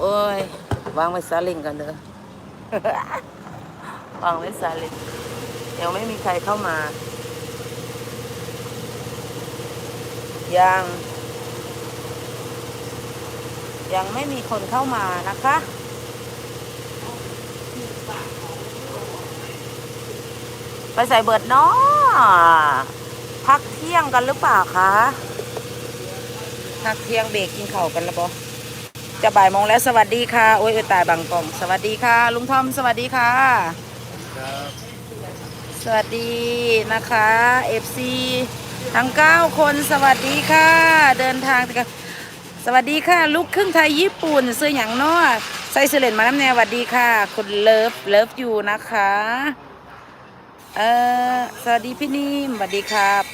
โอ้ยวางไว้ซาเลิงกันเด้อวางไว้ซาเลิงยังไม่มีใครเข้ามายังยังไม่มีคนเข้ามานะคะ ไปใส่เบิดเนาะพักเที่ยงกันหรือเปล่าคะพักเที่ยงเบรกกินข้าวกันแล้วปะ จะบ่ายโมงแล้วสวัสดีค่ะโอ้ยเอ้ยตายบางกล่อง สวัสดีค่ะ ลุงทอมสวัสดีค่ะครับสวัสดีนะคะ FC ทั้ง 9 คนสวัสดีค่ะ เดินทางกันสวัสดีค่ะ ลูกครึ่งไทยญี่ปุ่นซื้ออย่างเน้อใส่เสเลนมาน้ำแนวสวัสดีค่ะ คุณเลิฟเลิฟอยู่นะคะเออสวัสดีพี่นิ่มสวัสดีครับ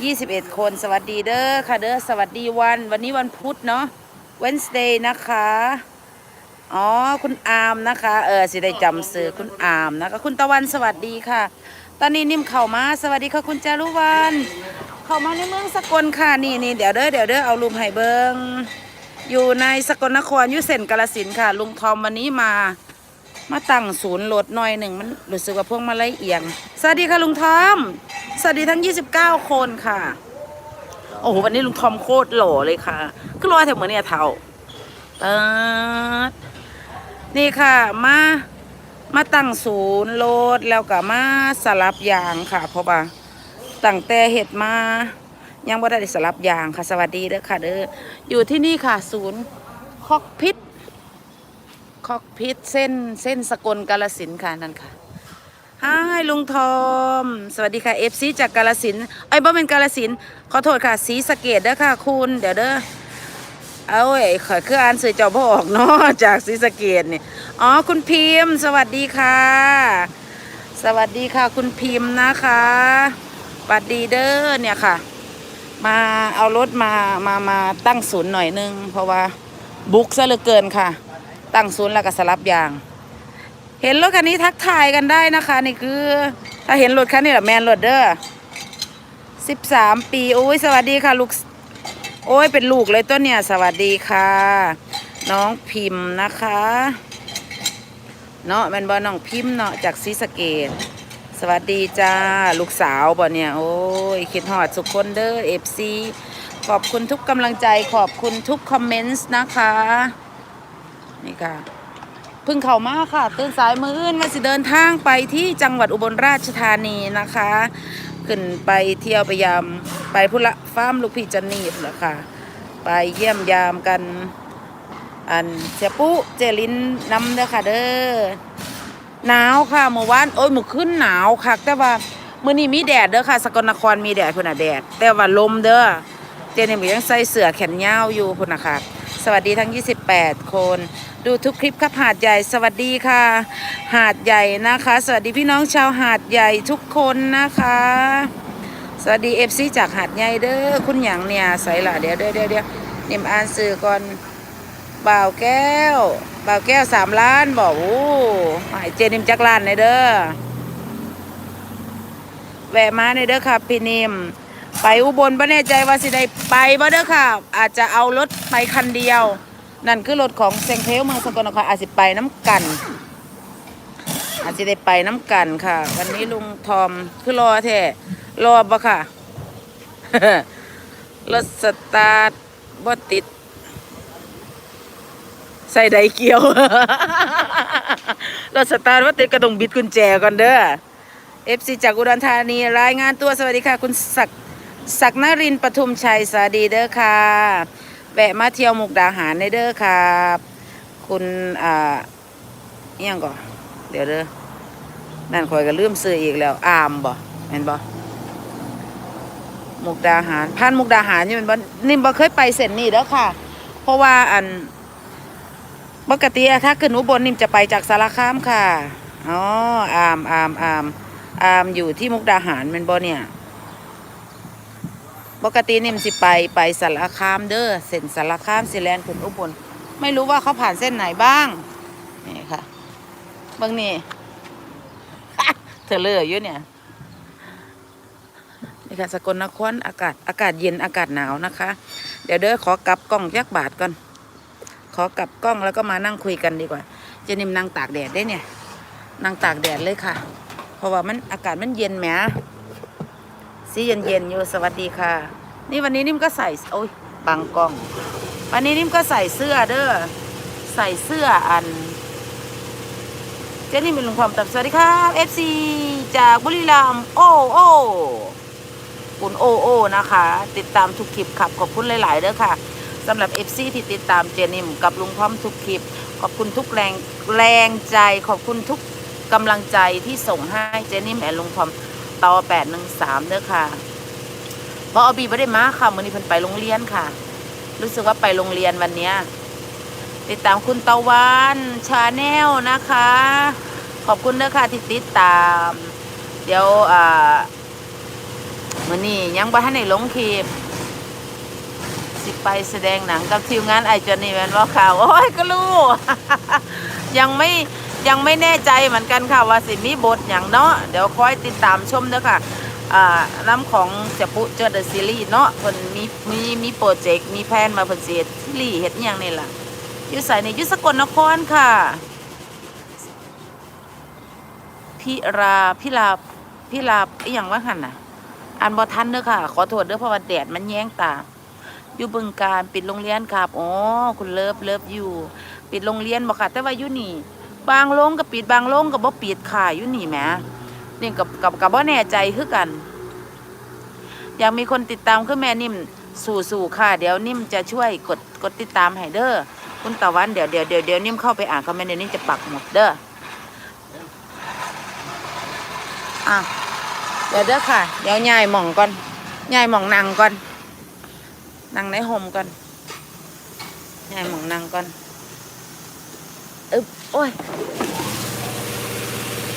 21 คนสวัสดีเด้อค่ะเด้อสวัสดีวัน วันนี้วันพุธเนาะ Wednesday นะคะ อ๋อ คุณอามนะคะ เออสิได้จำซื้อคุณอามนะคะ คุณตะวันสวัสดีค่ะ ตอนนี้นิ่มเข้ามา สวัสดีค่ะคุณจารุวรรณเข้ามาในเมืองสกลค่ะ นี่นี่เดี๋ยวเด้อ เดี๋ยวเด้อ เอาลุมไห้เบิง อยู่ในสกลนครยุเซนกาลสินค่ะ ลุงทอมวันนี้มา มาตั้งศูนย์รถหน่อยหนึ่งมันรู้สึกว่าพวกมาไล่เอียง สวัสดีค่ะลุงทอม สวัสดีทั้ง 29 คนค่ะ โอ้โหวันนี้ลุงทอมโคตรหล่อเลยค่ะก็รอแถวเหมือนเนี่ยเท่าเติดนี่ค่ะ มามาตั้งศูนย์โลดแล้วก็มาสลับยางค่ะเพราะว่าตั้งแต่เห็ดมา ยังบ่ได้สลับยางค่ะ สวัสดีเด้อค่ะ เด้ออยู่ที่นี่ค่ะ ศูนย์คอกพิษคอกพิษเส้นเส้นสกลกาลสินค่ะนั่นค่ะ ฮายลุงทอม สวัสดีค่ะเอฟซีจากกาลสินไอ้บ่เป็นกาลสินขอโทษค่ะสีสะเกดเด้อค่ะคุณ เดี๋ยวเด้อเอาไอ้ข่อยคืออ่านสื่อเจ้าพ่อออกเนาะจากศรีสะเกดนี่อ๋อคุณพิมพ์ สวัสดีค่ะ สวัสดีค่ะคุณพิมพ์นะคะสวัสดีเด้อเนี่ยค่ะ มาเอารถมามามาตั้งศูนย์หน่อยนึง เพราะว่าบุกซะเหลือเกินค่ะ ตั้งศูนย์แล้วก็สลับยาง เห็นรถคันนี้ทักทายกันได้นะคะ นี่คือ ถ้าเห็นรถคันนี้แหละแมนรถเด้อสิบสามปีโอ้ยสวัสดีค่ะลูกโอ้ยเป็นลูกเลยตัวเนี่ย สวัสดีค่ะ น้องพิมพ์นะคะเนาะแมนบอน้องพิมพ์เนาะจากศรีสะเกดสวัสดีจ้าลูกสาวบ่เนี่ยโอ้ยคิดหอดสุขคนเด้อเอฟซีขอบคุณทุกกำลังใจขอบคุณทุกคอมเมนต์นะคะ นี่ค่ะ พิ่งเข้ามาค่ะ ตื่นสายมืออื่นมาสิเดินทางไปที่จังหวัดอุบลราชธานีนะคะ ขึ้นไปเที่ยวไปยามไปพุละฟาร์มลูกพี่จันนี่พุ่นละค่ะ ไปเยี่ยมยามกัน อันเสียปุ๊เจลินนำเด้อค่ะเด้อหนาวค่ะเมื่อวานโอ้ยเมื่อคืนหนาวค่ะ แต่ว่ามื้อนี้มีแดดเด้อค่ะ สกลนครมีแดดพุ่นน่ะแดด แต่ว่าลมเด้อเจนี่ยังใส่เสื้อแขนยาวอยู่พุ่นน่ะค่ะ สวัสดีทั้ง 28 คน ดูทุกคลิปครับหาดใหญ่สวัสดีค่ะ หาดใหญ่นะคะ สวัสดีพี่น้องชาวหาดใหญ่ทุกคนนะคะ สวัสดีเอฟซีจากหาดใหญ่เด้อคุณหยังเนี่ยใส่ละเดี๋ยวเดี๋ยวเดี๋ยวเดี๋ยวนิมอ่านสื่อก่อนบ่าวแก้วบ่าวแก้วสามล้านบอกโอ้หายเจนิมจักรล้านในเด้อแวะมาในเด้อค่ะพี่นิม ไปอุบลบ่แน่ใจว่าสิได้ไปบ่เด้อค่ะ อาจจะเอารถไปคันเดียว นั่นคือรถของเซงเทลเมืองสกลนครอาจสิไปน้ำกัน อาจจะได้ไปน้ำกันค่ะ วันนี้ลุงทอมคือรอแท้รอบ่ค่ะ รถสตาร์ทบ่ติด ใส่ไดเกียว รถสตาร์ทบ่ติดก็ต้องบิดกุญแจก่อนเด้อ FC จากอุดรธานีรายงานตัวสวัสดีค่ะ คุณศักดิ์ ศักนรินทร์ปทุมชัยสวัสดีเด้อค่ะแวะมาเที่ยวมุกดาหารในเด้อครับคุณอ่าเอียงก่อนเดี๋ยวเด้อนั่นคอยก็ลืมซื้ออีกแล้วอามบ่เห็นบ่มุกดาหารพันมุกดาหารนี่มันบ่นิ่มบ่เคยไปเส้นนี้เด้อค่ะ เพราะว่าอันปกติอะถ้าขึ้นอุบลนิ่มจะไปจากสารคามค่ะอ๋ออามอามอามอามอยู่ที่มุกดาหารแมันบ่เนี่ย ปกตินิ่มสิไปไปสารคามเด้อเส้นสารคามสิแลนขึ้นอุบลไม่รู้ว่าเขาผ่านเส้นไหนบ้างนี่ค่ะบิ่งนี่เธอเลืออยู่เนี่ยนี่ค่ะสกลนครอากาศอากาศเย็นอากาศหนาวนะคะ เดี๋ยวเด้อขอกลับกล้องยักบาทก่อนขขอกลับกล้องแล้วก็มานั่งคุยกันดีกว่าเจนิมนั่งตากแดดได้เนี่ยนั่งตากแดดเลยค่ะ เพราะว่ามันอากาศมันเย็นแหม สีเย็นเย็นๆอยู่สวัสดีค่ะ นี่วันนี้นิ่มก็ใส่โอ้ยบังกล้อง วันนี้นิ่มก็ใส่เสื้อเด้อใส่เสื้ออัน เจนี่เป็นลุงความตับสวัสดีครับ FC จากบุรีรัมย์โอ้โอ้คุณโอโอนะคะ ติดตามทุกคลิปครับขอบคุณหลายๆเด้อค่ะสำหรับ FC ที่ติดตามเจนิมกับลุงพร้อมทุกคลิป ขอบคุณทุกแรงแรงใจ ขอบคุณทุกกำลังใจที่ส่งให้เจนิมแอนลุงพร้อม ต่อ813เด้อค่ะพราะอบีไม่ได้มาค่ะมื่อนี้เพิ่นไปโรงเรียนค่ะ รู้สึกว่าไปโรงเรียนวันเนี้ยติดตามคุณตะวันชาแนลนะคะ ขอบคุณเด้อค่ะที่ติดตาม เดี๋ยวอ่ามื่อนี้ยังบ่ทันได้ลงคลิปสิไปแสดงหนังกับทีมงานไอจอนี่แมนว่าข่าวโอ้ยก็รู้ ยังไม่ ยังไม่แน่ใจเหมือนกันค่ะว่าสิมีบทอย่างเนาะเดี๋ยวคอยติดตามชมเด้อค่ะน้ำของเจะปุเจอเดอะซีรีส์เนาะเพิ่นมีมีมีโปรเจกต์มีแผนมาเพิ่นเฮ็ดซีรีส์เฮ็ดอิหยังนี่ล่ะอยู่ใส่ในยุสกลนครค่ะพิราพิลาพิลาอีหยังว่าหันน่ะอ่านบ่ทันเด้อค่ะ ขอโทษเด้อเพราะว่าแดดมันแย้งตาอยู่บึงการปิดโรงเรียนครับอ๋อคุณเลิฟเลิฟอยู่ ปิดโรงเรียนบ่ค่ะแต่ว่าอยู่นี่ บางโรงก็ปิดบางโรงก็บ่ปิดค่ะอยู่นี่แหมนี่กับกับกับบ่แน่ใจคือกัน อยากมีคนติดตามคือแม่นิ่มสู่ๆค่ะ เดี๋ยวนิ่มจะช่วยกดกดติดตามให้เด้อคุณตะวันเดี๋ยวเดี๋ยวเดี๋ยวเดี๋ยวนิ่มเข้าไปอ่านคอมเมนต์เดี๋ยวนิ่มจะปักหมุดเด้ออะเดี๋ยวเด้อค่ะ เดี๋ยวยายหม่องก่อนยายหม่องนางก่อนนางในห่มก่อนยายหม่องนางก่อนอึบโอ้ย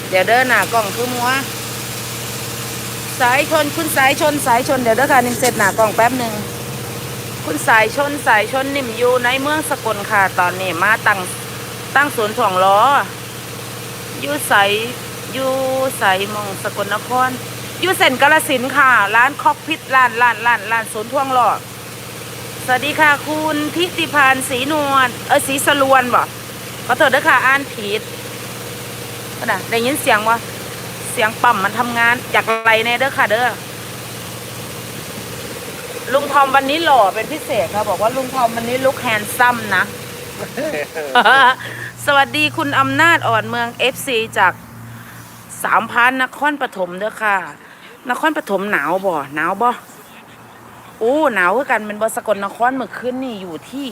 เดี๋ยวเด้อหน้ากล้องคือมัว สายชนคุณสายชนสายชนเดี๋ยวเด้อค่ะนิ่มเสร็จหน้ากล้องแป๊บหนึ่งคุณสายชนสายชนนิ่มอยู่ในเมืองสกลค่ะตอนนี้มาตั้งตั้งศูนย์ถ่วงล้ออยู่ใสอยู่ใสมองสกลนครอยู่เส้นกาลสินค่ะ ร้านคอกพิษร้านร้านร้านร้านศูนย์ท่วงล้อสวัสดีค่ะ คุณทิติพานศรีนวลเออศรีสลวนบ่ ขอโทษเด้อค่ะอ่านผิดก็นะได้ยินเสียงว่าเสียงปั๊มมันทำงาน อยากไรแน่เด้อค่ะ เด้อลุงทอมวันนี้หล่อเป็นพิเศษค่ะบอกว่าลุงทอมวันนี้ลุกแฮนซัมนะ สวัสดีคุณอำนาจอ่อนเมือง FC จากสามพันนครปฐมเด้อค่ะ นครปฐมหนาวบ่หนาวบ่โอ้หนาวคือกันเป็นบสกลนครเมื่อคืนนี่อยู่ที่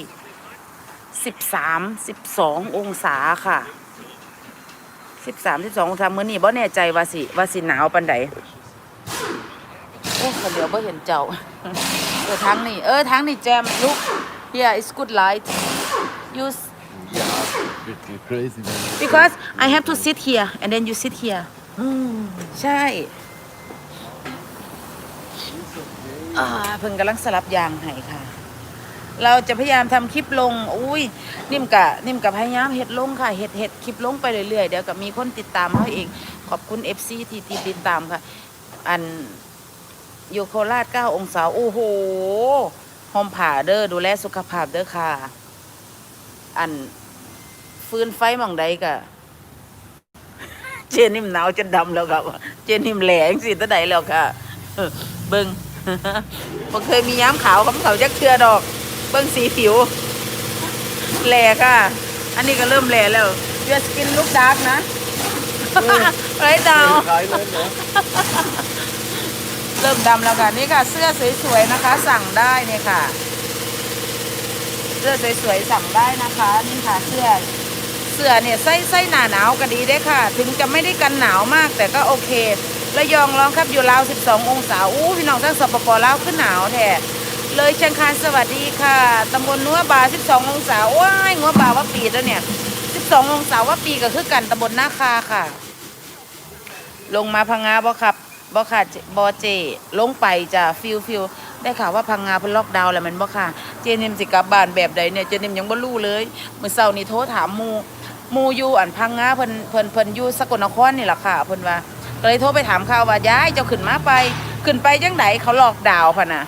สิบสามสิบสององศาค่ะสิบสามสิบสององศามื้อนี้บ่แน่ใจว่าสิว่าสิหนาวปันใดโอ้คนเดียวบ่เห็นเจ้า เออทางนี้เออทางนี้แจมลูก yeah it's good light use Yeah, bit too crazy, man. because I have to sit here and then you sit here ใช่อ่าเพิ่งกำลังสลับยางให้ค่ะ เราจะพยายามทำคลิปลง อุ้ย นิ่มกะ นิ่มกับพยายามเห็ดลงค่ะ เห็ดเห็ดคลิปลงไปเรื่อยๆ เดี๋ยวกับมีคนติดตามเขาเอง ขอบคุณ FC ที่ที่ติดตามค่ะ อันอยู่โคราช9องศา โอ้โหหอมผ่าเด้อ ดูแลสุขภาพเด้อค่ะ อันฟื้นไฟมองใดกะ เจนิ่มหนาวจนดำแล้วครับ เจนิ่มแหลงสิตะใดแล้วค่ะ เบิ้งบ่เคยมีย้ำขาวคำเขาจักเทือดอก เบิ้งสีผิวแหลค่ะ อันนี้ก็เริ่มแหลแล้ว Your skin look dark นะ right now Thailand, yeah. เริ่มดำแล้วค่ะ นี่ค่ะ เสื้อสวยๆนะคะ สั่งได้เนี่ยค่ะ เสื้อสวยๆสั่งได้นะคะ นี่ค่ะเสื้อเสื้อเนี่ยไส้ไส้หนาหนาวก็ดีได้อค่ะ ถึงจะไม่ได้กันหนาวมากแต่ก็โอเคระยองร้องครับอยู่ราว 12 องศาอู้พี่น้องทั้งสปปลาวขึ้นหนาวแท้ เลยเชียงคานสวัสดีค่ะตำบลนัวบา 12 องศาว้ายงัวบาว่าปีแล้วเนี่ย 12 องศาว่าปีก็คือกันตำบลนาคาค่ะ ลงมาพังงาบ่ครับบ่ค่ะบ่เจ ลงไปจะฟิลฟิลได้ข่าวว่าพังงาเพิ่นล็อกดาวน์แล้วมันบ่ค่ะ เจนิมสิกลับบ้านแบบใดเนี่ยเจนิมยังบ่รู้เลยเมื้อเช้านี้โทรถามหมู่หมู่อยู่อันพังงาเพิ่นเพิ่นเพิ่นอยู่สกลนครนี่แหละค่ะเพิ่นว่าก็เลยโทรไปถามข่าวว่าย้ายเจ้าขึ้นมาไป ขึ้นไปจังไดเขาล็อกดาวน์พะน่ะ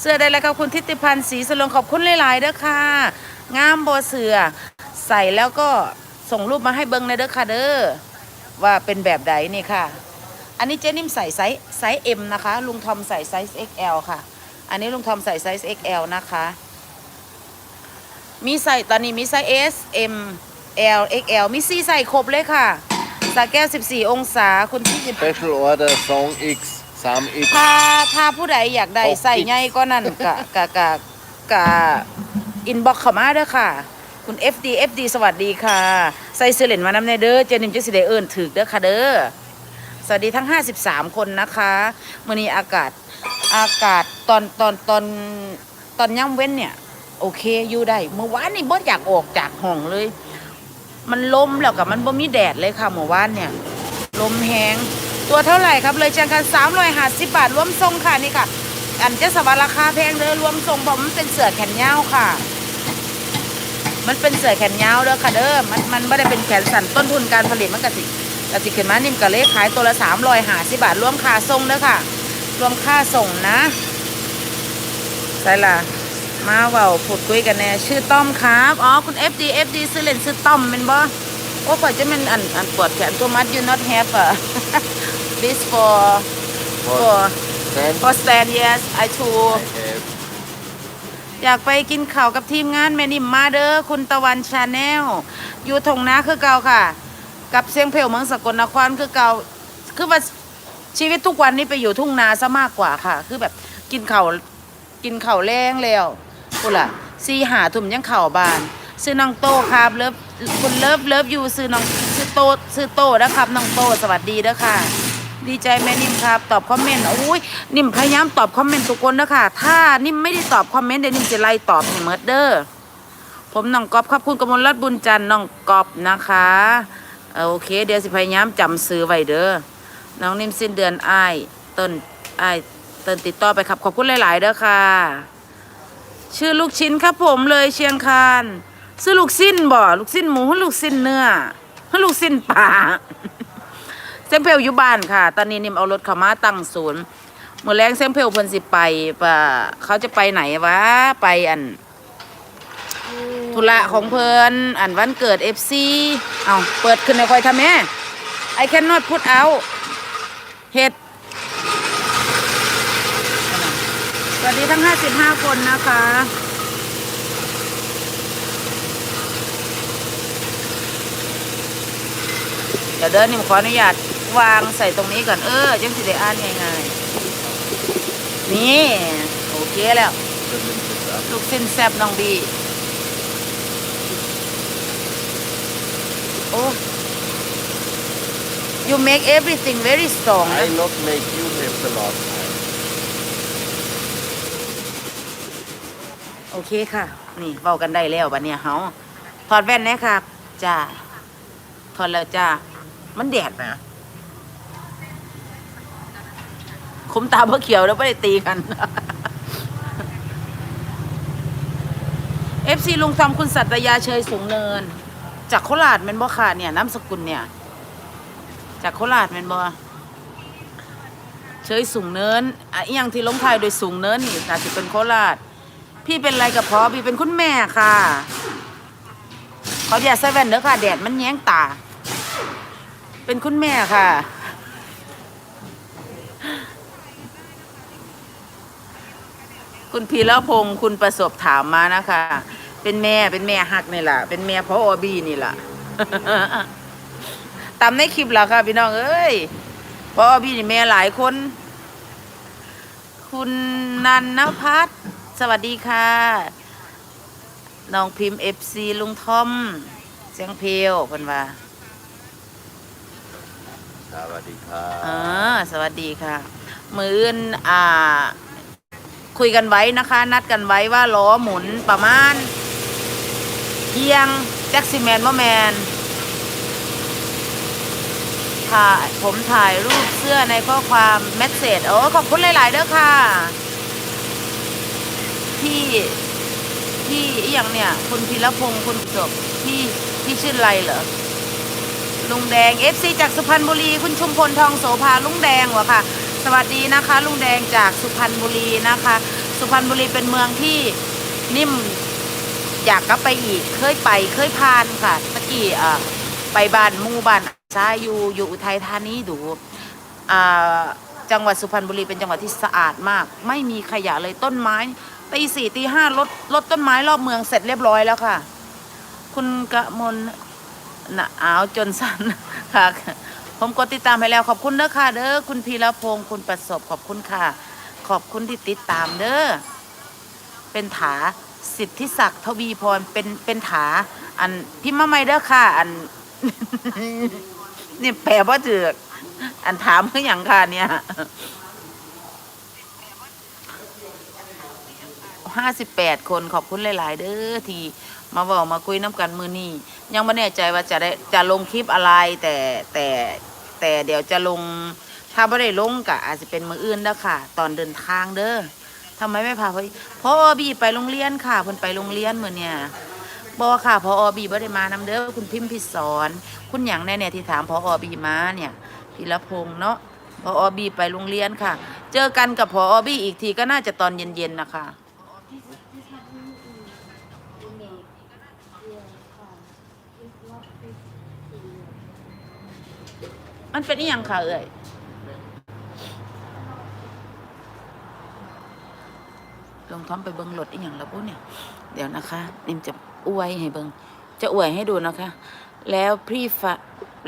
เสื้อได้แล้วครับคุณทิติพันธ์ศรีสลงขอบคุณหลายๆเด้อค่ะ งามโบเสือใส่แล้วก็ส่งรูปมาให้เบิ้งในอยเด้อค่ะเด้อว่าเป็นแบบใดนี่ค่ะ อันนี้เจนิ่มใส่ไซส์ไซส์ M นะคะ ลุงทอมใส่ไซส์ XL ค่ะ อันนี้ลุงทอมใส่ไซส์ XL นะคะ มีใส่ตอนนี้มีไซส์ S M L XL มีซีใส่ครบเลยค่ะสาแก้ว 14 องศาคุณพี่สิบ Special order Song X 3 X ถ้าถ้าผู้ใดอยากได้โอ้ใส่ใหญ่ก็นั่นกะกะกะกะอินบ็อกเข้ามาเด้อค่ะ คุณ FD FD สวัสดีค่ะ ใส่เสื้อเหล่นมานำในเด้อเจนิมเจสิเดเอิญถึกเด้อค่ะเด้อสวัสดีทั้ง 53 คนนะคะมื่อนี้อากาศอากาศตอนตอนตอนตอนย่ำเว้นเนี่ย โอเคอยู่ได้เมื่อวานนี่บ่อยากออกจากห้องเลย มันลมแล้วกับมันบ่มีแดดเลยค่ะเมื่อวานเนี่ย ลมแหง ตัวเท่าไหร่ครับเลยจังกัน350บาทรวมทรงค่ะนี่ค่ะ อันเจะสวัสดราคาแพงเด้อรวมทรงเพราะมันเป็นเสือแขนยาวค่ะ มันเป็นเสือแขนยาวเด้อค่ะเด้อมันมันไม่ได้เป็นแขนสั้นต้นทุนการผลิตมันกสิกสิขึ้นมานิ่มกะเล็ขายตัวละ350บาทรวมค่าส่งเด้อค่ะ รวมค่าส่งนะใช่ล่ะมาเว้าพูดคุยกันแน่ชื่อต้อมครับอ๋อคุณ FD FD ซื้อเล่นซื้อต้อมเป็นบ่โอ้ข่อยจะเป็นอันอันปวดแขนตัวมัด you not have อะ this for for Then for stand yes I too I have อยากไปกินข้าวกับทีมงานแม่นิ่มมาเด้อคุณตะวันชาแนลอยู่ทงนาคือเก่าค่ะ กับเสียงเพลวเมืองสกลนครคือเก่าคือว่าชีวิตทุกวันนี้ไปอยู่ทุ่งนาซะมากกว่าค่ะ คือแบบกินข้าวกินข้าวแรงแล้วกูล่ะซีหาทุ่มยังข้าวบาน ซื้อน้องโตครับเลิฟคุณเลิฟเลิฟอยู่ซื้อน้องซื้อโตซื้อโตนะครับน้องโตสวัสดีเด้อค่ะ ดีใจแม่นิ่มครับ ตอบคอมเมนต์อุ้ยนิ่มพยายามตอบคอมเมนต์ทุกคนนะคะถ้านิ่มไม่ได้ตอบคอมเมนต์เดี๋ยวนิ่มจะไล่ตอบให้เมดเด้อผมน้องกอบขอบคุณกมลรัตน์บุญจันทร์น้องกอบนะคะโอเค เดี๋ยวสิพยายามจำซื้อไว้เด้อน้องนิ่มสิ้นเดือนอ้ายต้นอ้ายต้นติดต่อไปครับขอบคุณหลาย ๆ เด้อค่ะ ชื่อลูกชิ้นครับผมเลยเชียงคานซื้อลูกสิ้นบ่ลูกสิ้นหมูลูกสิ้นเนื้อลูกสิ้นปลา ซมเพลอยู่บ้านค่ะ ตอนนี้นิมเอารถเขามาตั้งศูนย์เมื่อแรงเซมเพลเพิ่นสิไปปะเขาจะไปไหนวะไปอันธุระของเพิ่นอันวันเกิดเอฟซีเอาเปิดขึ้นในคอยทำแม่ I cannot put out เห็ดสวัสดีทั้ง 55 คนนะคะ เดี๋ยวเดินนิมขออนุญาต วางใส่ตรงนี้ก่อนเออจังสิได้อ่านง่ายๆนี่โอเคแล้ว ลูกสิ้นแซบน้องบีโอ้ you make everything very strong I not make you have the last time โอเคค่ะ นี่เว้ากันได้แล้วบัดเนี้ยเฮาถอดแว่นนะครับจ้าถอดแล้วจ้ามันแดดนะ คมตาเพื่อเขียวแล้วไม่ได้ตีกันเอฟซีลุงทอมคุณสัตยาเชยสูงเนิน จากโคราชแมนบ่ค่ะเนี่ยน้ำสกุลเนี่ย จากโคราชแมนบ่เชยสูงเนินอะอยังที่ลงท้ายโดยสูงเนินนี่อาจจะเป็นโคราช พี่เป็นไรกับพ่อพี่เป็นคุณแม่ค่ะขออย่าใส่แว่นเด้อค่ะ แดดมันแย้งตา เป็นคุณแม่ค่ะ คุณพีระพงศ์คุณประสบถามมานะคะ เป็นแม่เป็นแม่หักนี่แหละเป็นแม่พ่ออบีนี่แหละตามในคลิปแล้วค่ะ พี่น้องเอ้ยพ่ออบีนี่แม่หลายคน คุณนันนพัฒน์สวัสดีค่ะน้องพิมพ์เอฟซีลุงทอมเสียงเพลวเพิ่นว่า สวัสดีครับอ่าสวัสดีค่ะ มืออื่นอ่า คุยกันไว้นะคะ นัดกันไว้ว่าล้อหมุนประมาณเที่ยงแจ็คซิแมนว่าแมนถ่ายผมถ่ายรูปเสื้อในข้อความเมสเซจโอ้ขอบคุณหลาย ๆ เด้อค่ะพี่พี่อย่างเนี่ย คุณพีรพงศ์คุณจบพี่พี่ชื่ออะไรเหรอลุงแดง FC จากสุพรรณบุรี คุณชุมพลทองโสภาลุงแดงวะค่ะ สวัสดีนะคะ ลุงแดงจากสุพรรณบุรีนะคะ สุพรรณบุรีเป็นเมืองที่นิ่มอยากกลับไปอีก เคยไปเคยผ่านค่ะตะกี้อ่าไปบ้านมู่บ้านซาอยู่อยู่อุทัยธานีดูอ่าจังหวัดสุพรรณบุรีเป็นจังหวัดที่สะอาดมาก ไม่มีขยะเลยต้นไม้ตีสี่ตีห้ารถรถต้นไม้รอบเมืองเสร็จเรียบร้อยแล้วค่ะ คุณกะมลหนาวจนสั่นค่ะ ผมกดติดตามให้แล้วขอบคุณเด้อค่ะ เด้อคุณพีรพงศ์คุณประสบขอบคุณค่ะ ขอบคุณที่ติดตามเด้อเป็นถาสิทธิศักดิ์ทวีพรเป็นเป็นถา อันพิมพ์มาไม่เด้อค่ะ อันเนี่ยแปลว่าเจือกอันถามเพื่ออย่างค่ะเนี่ยห้าสิบแปดคนขอบคุณหลาย ๆ เด้อที่มาบอกมาคุยน้ำกันมือนี่ยังไม่แน่ใจว่าจะได้จะลงคลิปอะไรแต่แต่ แต่เดี๋ยวจะลง ถ้าไม่ได้ลงกะอาจจะเป็นมืออื่นเด้อค่ะ ตอนเดินทางเด้อทำไมไม่พาพ่อพ่อบีไปโรงเรียนค่ะเพิ่นไปโรงเรียนมือเนี่ยบอค่ะพอบีบ่ได้มานำเด้อคุณพิมพิสอนคุณหยังแน่เนี่ยที่ถามพอบีมาเนี่ยพีรพงษ์เนาะพอบีไปโรงเรียนค่ะ เจอกันกับพอบีอีกทีก็น่าจะตอนเย็นๆนะคะ มันเป็นอีหยังค่ะเอ่ยลงท้อมไปเบิงรถอีหยังแล้วปุ๊เนี่ย เดี๋ยวนะคะนิมจะอวยให้เบิงจะอวยให้ดูนะคะ แล้วพี่ฝ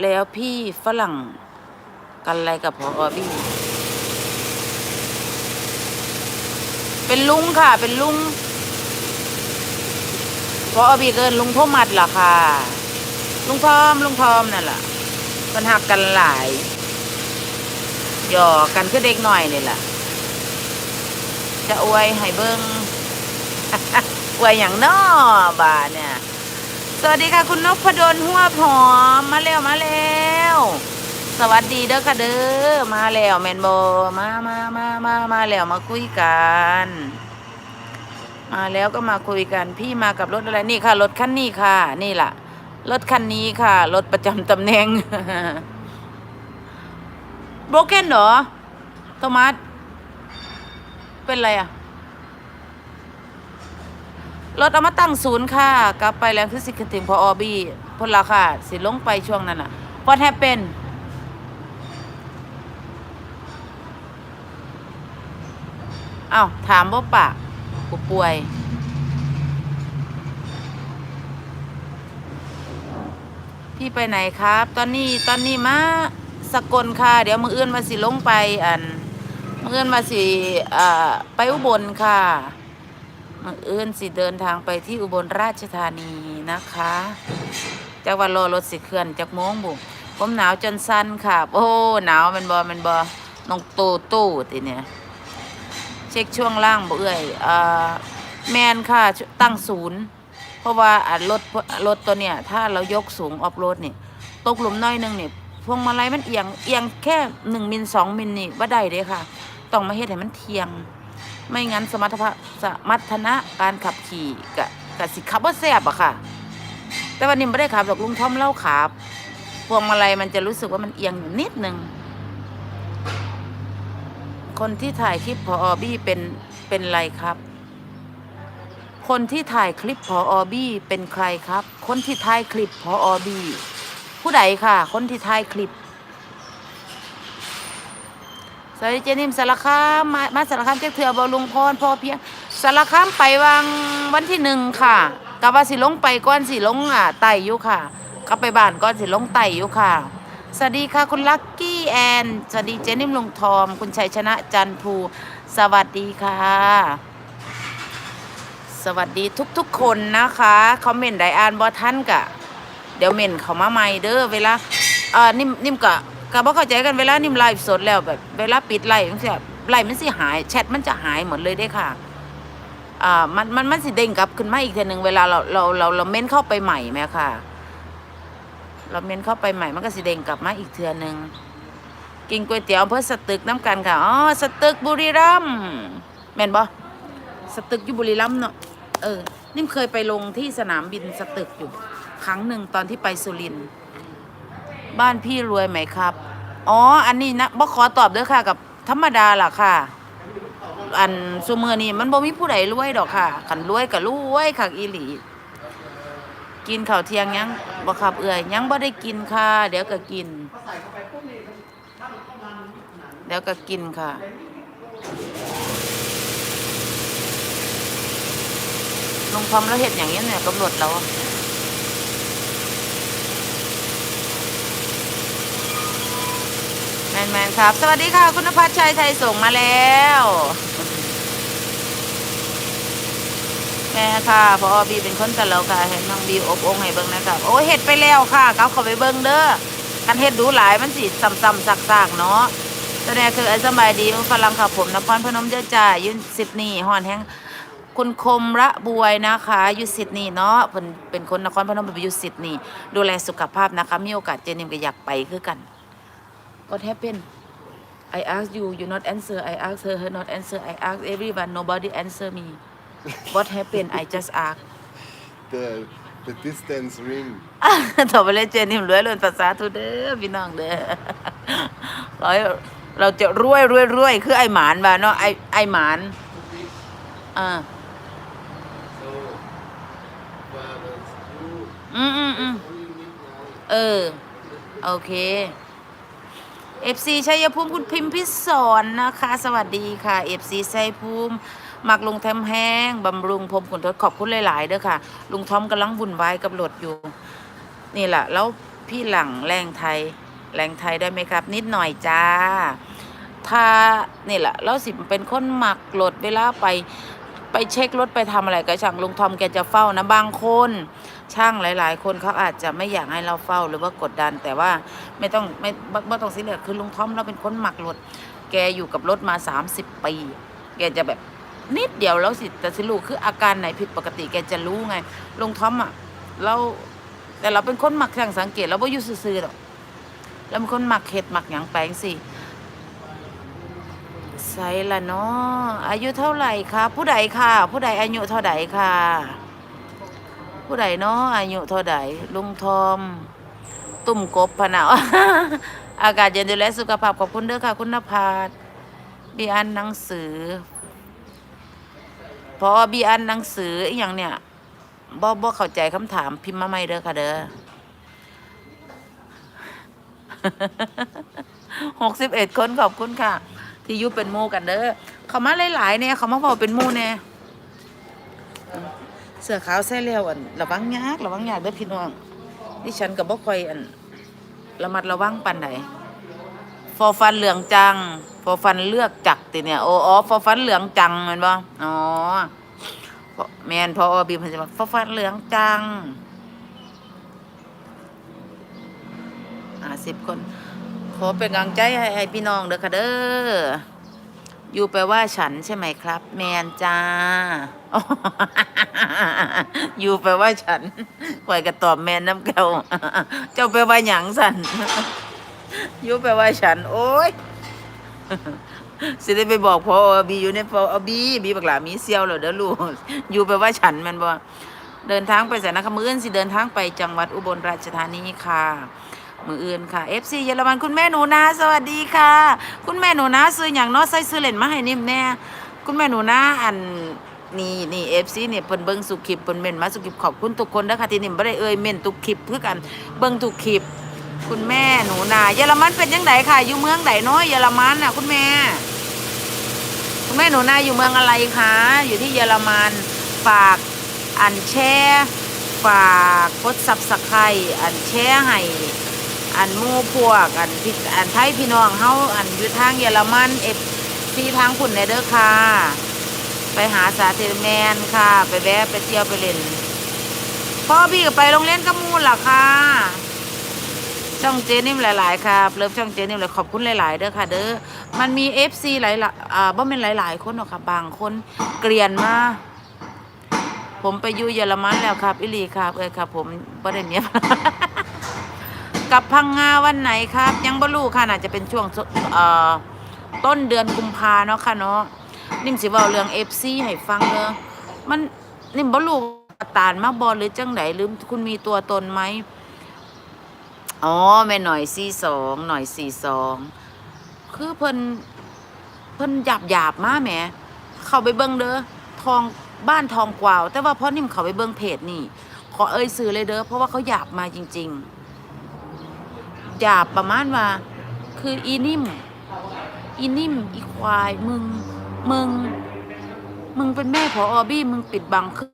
แล้วพี่ฝรั่งกันอะไรกับพออบี้เป็นลุงค่ะ เป็นลุงพออบี้เกินลุงโทมัดเหรอค่ะ ลุงทอมลุงทอมนั่นแหละ มันหักกันหลายหยอกกันคือเด็กหน่อยนี่แหละจะอวยให้เบิงอวยอย่างนอบาเนี่ย สวัสดีค่ะคุณนกพดลหัวหอมมาแล้วมาแล้วสวัสดีเด้อค่ะเด้อมาแล้วแมนโบมามามามามาแล้วมาคุยกัน มาแล้วก็มาคุยกัน พี่มากับรถอะไรนี่ค่ะรถคันนี้ค่ะ นี่ล่ะ รถคันนี้ค่ะ รถประจำตำแหน่งโบรกเกนเหรอโทมัสเป็นไรอะรถเอามาตั้งศูนย์ค่ะ กลับไปแล้วคือสิคิดถึงพออบีพนละค่ะ สิลงไปช่วงนั้นอะ What happened อ้าวถามบ่าปะกูป่วย พี่ไปไหนครับ ตอนนี้ตอนนี้มาสกลค่ะ เดี๋ยวมืออื่นมาสิลงไปอันมืออื่นมาสิอ่าไปอุบลค่ะมืออื่นสิเดินทางไปที่อุบลราชธานีนะคะจากวันรอรถสิเคลื่อนจากโมงบุผมหนาวจนสั้นค่ะ โอ้หนาวมันบอมันบอน้องตูตู้ติเนี่ยเช็คช่วงล่างบ่เอื่อยอ่าแมนค่ะตั้งศูนย์ เพราะว่าอ่ารถรถตัวเนี้ยถ้าเรายกสูงออฟโรดเนี่ยตกหลุมน้อยหนึงเนี่ยพวงมาลัยมันเอียงเอียงแค่หนึ่งมิลสองมิลนี่ว่าได้เด้ค่ะ ต้องมาเฮ็ดให้มันเทียง ไม่งั้นสมรรถภาพสมรรถนะการขับขี่กะกะสิขับว่าแซ่บอะค่ะ แต่วันนี้ไม่ได้ขับหรอกลุงท่อมเล่าขับพวงมาลัยมันจะรู้สึกว่ามันเอียงอยู่นิดนึงคนที่ถ่ายคลิปพออบี้เป็นเป็นไรครับ คนที่ถ่ายคลิปพออบี้เป็นใครครับ คนที่ถ่ายคลิปพออบี้ผู้ใดค่ะ คนที่ถ่ายคลิปสวัสดีเจนิมสารคามมามาสารคามเจ๊เถื่อบอลุงพรพอเพียงสารคามไปวางวันที่หนึ่งค่ะกับว่าสิลงไปก้อนสิลงอะไต่อยู่ค่ะกลับไปบ้านก้อนสิลงไต่อยู่ค่ะสวัสดีค่ะคุณลักกี้แอนสวัสดีเจนิมลุงทอม คุณชัยชนะจันภูสวัสดีค่ะ สวัสดีทุกๆคนนะคะคอมเมนต์ไดอ่านบอท่านกะ เดี๋ยวเมนเขามาใหม่เด้อเวลาเอ่อนิ่มนิ่มกะกะบ่เข้าใจกันเวลานิ่มไลฟ์สดแล้วแบบเวลาปิดไลฟ์จังซี่ไลฟ์มันสิหายแชทมันจะหายหมดเลยเด้ค่ะอ่ามันมันมันสิเด้งกลับขึ้นมาอีกทีหนึ่งเวลาเราเราเราเราเม้นเข้าไปใหม่ไหมค่ะ เราเม้นเข้าไปใหม่มันก็สิเด้งกลับมาอีกเทือหนึ่งกินก๋วยเตี๋ยวอำเพื่อสตึกน้ำกันค่ะอ๋อสตึกบุรีรัมย์แม่นบ่สตึกอยู่บุรีรัมย์เนาะ เออ นิ่มเคยไปลงที่สนามบินสตึกอยู่ ครั้งหนึ่งตอนที่ไปสุรินทร์บ้านพี่รวยไหมครับ อ๋อ อันนี้นะบ่ขอตอบเด้อค่ะ กับธรรมดาล่ะค่ะ อันซุมือนี่มันบ่มีผู้ใดรวยดอกค่ะขันรวยกับรวยค่ะอีหลี กินข้าวเที่ยงยังบ่ครับเอื่อยยังบ่ได้กินค่ะ เดี๋ยวก็กิน เดี๋ยวก็กินค่ะ ลุงทอมแล้วเห็ดอย่างนี้เนี่ยกำหนดแล้วอะแมนแมนครับ สวัสดีค่ะ คุณนภัสชัยไทยส่งมาแล้วแม่ค่ะพอบีเป็นคนตลกค่ะเห็นน้องบีอบองให้เบิ่งนะครับโอ้เห็ดไปแล้วค่ะเขาเข้าไปเบิ่งเด้อกันเห็ดดูหลายมันสิซ้ำๆซักๆเนาะแสดงคือไอ้สบายดีฝรั่งค่ะผมนครพนมเจ้าจ่ายืนซิดนีย์ฮอนแห้ง คุณคมระบวยนะคะอยู่ซิดนีย์เนาะเพิ่นเป็นคนนครพนมไปอยู่ซิดนีย์ดูแลสุขภาพนะคะ มีโอกาสเจนิมก็อยากไปคือกัน What happened I ask you you not answer I ask her her not answer I ask everyone nobody answer me What happened I just ask the the distance ring ต่อไปเลยเจนิมรวยเรือนภาษาทูเด้อพี่น้องเด้อขอให้เราจะรวยรวยรวยคือไอหมานบ่าเนาะไอไอหมานอ่า อืมอืมอืมเออ โอเค FC ชัยภูมิคุณพิมพิศรนะคะ สวัสดีค่ะ FC ชัยภูมิมักลุงแทมแห้งบำรุงพรมขุนทศขอบคุณหลาย ๆเด้อค่ะ ลุงทอมกำลังวุ่นวายกับรถอยู่ นี่แหละแล้วพี่หลังแรงไทย แรงไทยได้ไหมครับ นิดหน่อยจ้า ถ้านี่แหละแล้วสิเป็นคนหมักรถเวลาไปไปเช็ครถไปทำอะไรก็ช่างลุงทอมแกจะเฝ้านะบางคนช่างหลาย ๆ คนเขาอาจจะไม่อยากให้เราเฝ้าหรือว่ากดดัน แต่ว่าไม่ต้องไม่ไม่ไม่ต้องซีเรียสคือลุงทอมเราเป็นคนหมักรถแกอยู่กับรถมา 30 ปี แกจะแบบนิดเดียวแล้วสิแต่สิลูกคืออาการไหนผิดปกติแกจะรู้ไงลุงทอมอะเราแต่เราเป็นคนหมักช่างสังเกตเราไม่อยู่ซื่อๆหรอกเราเป็นคนหมักเห็ดหมักหยังแปลงสิใส่ละเนาะอายุเท่าไหร่คะผู้ใดค่ะ ผู้ใดอายุเท่าใดค่ะ ผู้ใดเนาะอายุเท่าใดลุงทอม ตุ่มกบพะนะอากาศเย็นดูแลสุขภาพขอบคุณเด้อค่ะ คุณนภาสบีอันหนังสือ พอบีอันหนังสืออย่างเนี่ยบ่บ่เข้าใจคำถามพิมพ์มาใหม่เด้อค่ะเด้อหกสิบเอ็ดคนขอบคุณค่ะ ที่ยุเป็นมูกันเด้อเขามาหลายๆเนี่ยเขามาบอเป็นมูเนี่ย เสื้อขาวใส่แล้วอันระวังยากระวังยากเด้อพี่น้องดิฉันกับบ่ค่อยอันระมัดระวังปานใดฟอฟันเหลืองจังฟอฟันเลือกจักติเนี่ยโอ้อ๋อฟอฟันเหลืองจังแมันบ่อ๋อพอแมนพอบีมเพิ่นจะบอกฟอฟันเหลืองจังอ่าสิบคน ขอเป็นกำลังใจให้ให้พี่น้องเด้อค่ะเด้ออยู่แปลว่าฉันใช่ไหมครับ แมนจ้า อยู่แปลว่าฉันข่อยก็ตอบแมนน้ำเก่าเจ้าแปลว่าหยังสันอยู่แปลว่าฉัน โอ้ยสิได้ไปบอกพอบีอยู่ในพอบีบีบักหลามีเซียวเหรอเด้อลูกอยู่แปลว่าฉันมันบ่เดินทางไปแสนนะคะมืออื่นสิเดินทางไปจังหวัดอุบลราชธานีค่ะ มืออื่นค่ะ FC เยอรมันคุณแม่หนูนาสวัสดีค่ะ คุณแม่หนูนาซื้ออย่างน้อใส่ซื้อเล่นมาให้นิ่มแน่คุณแม่หนูนาอัน นี่นี่ FC เนี่ยเพิ่นเบิ่งสุคลิปเพิ่นเม่นมาสุคลิปขอบคุณทุกคนนะคะที่นิ่มบ่ได้เอ่ยเม่นทุกคลิปคือกันเบิ่งทุกคลิปคุณแม่หนูนาเยอรมันเป็นจังไดค่ะ อยู่เมืองใดเนาะเยอรมันน่ะ คุณแม่ คุณแม่หนูนาอยู่เมืองอะไรคะอยู่ที่เยอรมันฝากอันแช่ฝากกดซับสไครอันแช่ให้อันมู่พวกอันพี่อันไทยพี่น้องเฮาอันอยู่ทางเยอรมันเอฟซีทางคุณเนเด้อค่ะ ไปหาสาเทแมนค่ะ ไปแวะไปเที่ยวไปเล่นพ่อพี่ก็ไปโรงเรียนกมูลล่ะค่ะ ช่องเจนิ่มหลาย ๆ ครับเลิฟช่องเจนิ่มเลยขอบคุณหลาย ๆ เด้อค่ะ เด้อมันมี FC หลายๆอ่าบ่แม่นหลาย ๆ คนหรอกค่ะ บางคนเกลียนมาผมไปอยู่เยอรมันแล้วครับ อิลีครับเอ้ยครับ ผมบ่ได้เมียกับพังงาวันไหนครับ ยังบ่รู้ค่ะน่าจะเป็นช่วงเอ่อต้นเดือนกุมภาเนาะค่ะเนาะ นิ่มสิว้าเรื่องเอฟซีให้ฟังเด้อมันนิ่มบ่รู้ตานมาบอลหรือจังไหนหรืมคุณมีตัวตนไหมอ๋อแม่หน่อยสีสองหน่อยสี่สองคือเพิ่นเพิ่นหยาบหยาบมากแหมเข้าไปเบิ้งเด้อทองบ้านทองกวาว แต่ว่าพ่อนิ่มเข้าไปเบิ้งเพจนี่ ขอเอ่ยสื่อเลยเด้อเพราะว่าเขาหยาบมาจริง ๆหยาบประมาณว่า คืออีนิ่ม อีนิ่มอีควายมึง มึง มึงเป็นแม่ผออบี้มึงปิดบังคือ